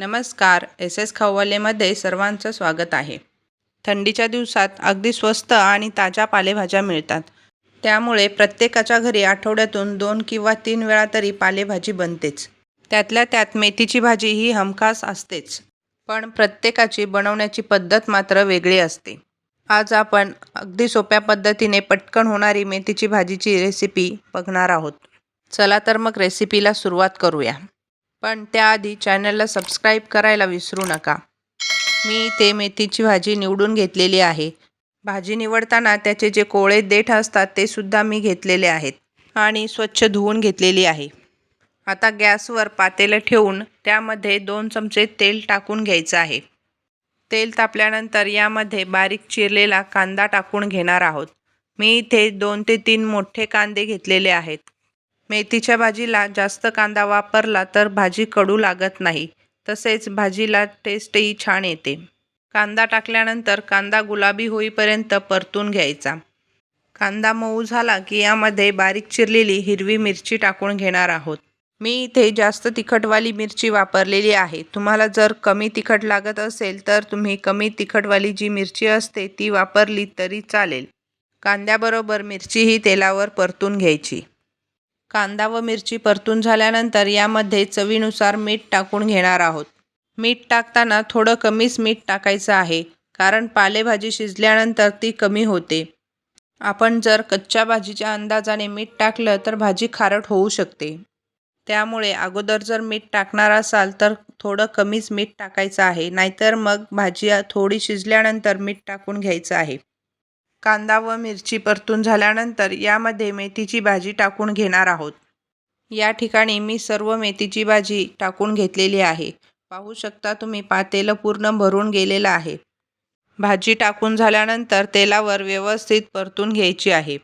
नमस्कार S S खव्वालेमध्ये सर्वांचं स्वागत आहे. थंडीच्या दिवसात अगदी स्वस्त आणि ताज्या पालेभाज्या मिळतात. त्यामुळे प्रत्येकाच्या घरी आठवड्यातून दोन किंवा तीन वेळा तरी पालेभाजी बनतेच. त्यातल्या त्यात मेथीची भाजी ही हमखास असतेच. पण प्रत्येकाची बनवण्याची पद्धत मात्र वेगळी असते. आज आपण अगदी सोप्या पद्धतीने पटकन होणारी मेथीची भाजीची रेसिपी बघणार आहोत. चला तर मग रेसिपीला सुरुवात करूया. पण त्याआधी चॅनलला सबस्क्राईब करायला विसरू नका. मी इथे मेथीची भाजी निवडून घेतलेली आहे. भाजी निवडताना त्याचे जे कोळे देठ असतात ते सुद्धा मी घेतलेले आहेत आणि स्वच्छ धुवून घेतलेली आहे. आता गॅसवर पातेलं ठेवून त्यामध्ये दोन चमचे तेल टाकून घ्यायचं आहे. तेल तापल्यानंतर यामध्ये बारीक चिरलेला कांदा टाकून घेणार आहोत. मी इथे दोन ते तीन मोठे कांदे घेतलेले आहेत. मेथीच्या भाजीला जास्त कांदा वापरला तर भाजी कडू लागत नाही. तसेच भाजीला टेस्टही छान येते. कांदा टाकल्यानंतर कांदा गुलाबी होईपर्यंत परतून घ्यायचा. कांदा मऊ झाला की यामध्ये बारीक चिरलेली हिरवी मिरची टाकून घेणार आहोत. मी इथे जास्त तिखटवाली मिरची वापरलेली आहे. तुम्हाला जर कमी तिखट लागत असेल तर तुम्ही कमी तिखटवाली जी मिरची असते ती वापरली तरी चालेल. कांद्याबरोबर मिरचीही तेलावर परतून घ्यायची. कांदा व मिरची परतून झाल्यानंतर यामध्ये चवीनुसार मीठ टाकून घेणार आहोत. मीठ टाकताना थोडं कमीच मीठ टाकायचं आहे कारण पालेभाजी शिजल्यानंतर ती कमी होते. आपण जर कच्च्या भाजीच्या अंदाजाने मीठ टाकलं तर भाजी खारट होऊ शकते. त्यामुळे अगोदर जर मीठ टाकणार असाल तर थोडं कमीच मीठ टाकायचं आहे नाहीतर मग भाजी थोडी शिजल्यानंतर मीठ टाकून घ्यायचं आहे. कांदा व मिरची परतून झाल्यानंतर यामध्ये मेथीची भाजी टाकून घेणार आहोत. या ठिकाणी मी सर्व मेथीची भाजी टाकून घेतलेली आहे. पाहू शकता तुम्ही पातेलं पूर्ण भरून गेलेलं आहे. भाजी टाकून झाल्यानंतर तेलावर व्यवस्थित परतून घ्यायची आहे.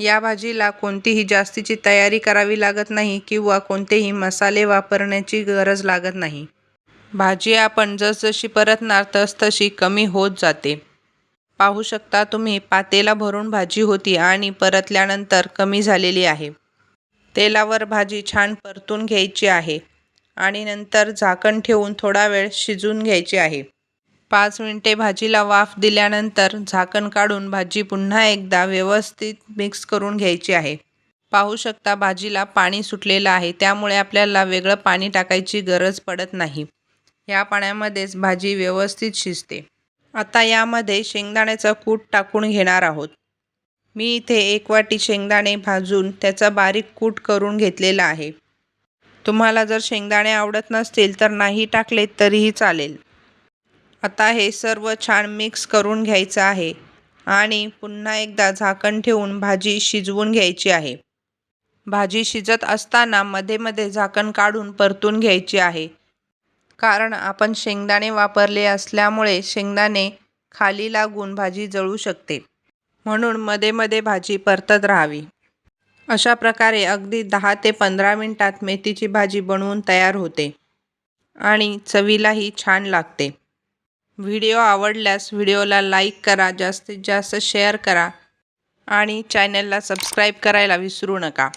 या भाजीला कोणतीही जास्तीची तयारी करावी लागत नाही किंवा कोणतेही मसाले वापरण्याची गरज लागत नाही. भाजी आपण जसजशी परतणार तसतशी कमी होत जाते. पाहू शकता तुम्ही पातेला भरून भाजी होती आणि परतल्यानंतर कमी झालेली आहे. तेलावर भाजी छान परतून घ्यायची आहे आणि नंतर झाकण ठेवून थोडा वेळ शिजून घ्यायची आहे. पाच मिनटे भाजीला वाफ दिल्यानंतर झाकण काढून भाजी पुन्हा एकदा व्यवस्थित मिक्स करून घ्यायची आहे. पाहू शकता भाजीला पाणी सुटलेलं आहे त्यामुळे आपल्याला वेगळं पाणी टाकायची गरज पडत नाही. ह्या पाण्यामध्येच भाजी व्यवस्थित शिजते. आता यामध्ये शेंगदाण्याचा कूट टाकून घेणार आहोत. मी इथे एक वाटी शेंगदाणे भाजून त्याचा बारीक कूट करून घेतलेला आहे. तुम्हाला जर शेंगदाणे आवडत नसतील तर नाही टाकले तरीही चालेल. आता हे सर्व छान मिक्स करून घ्यायचं आहे आणि पुन्हा एकदा झाकण ठेवून भाजी शिजवून घ्यायची आहे. भाजी शिजत असताना मध्ये मध्ये झाकण काढून परतून घ्यायची आहे. कारण आपण शेंगदाणे वापरले असल्यामुळे शेंगदाणे खाली लागून भाजी जळू शकते. म्हणून मध्ये मध्ये भाजी परतत राहावी. अशा प्रकारे अगदी दहा ते पंधरा मिनटात मेथीची भाजी बनवून तयार होते आणि चवीलाही छान लागते. व्हिडिओ आवडल्यास व्हिडिओला लाईक करा जास्तीत जास्त शेअर करा आणि चॅनलला सबस्क्राईब करायला विसरू नका.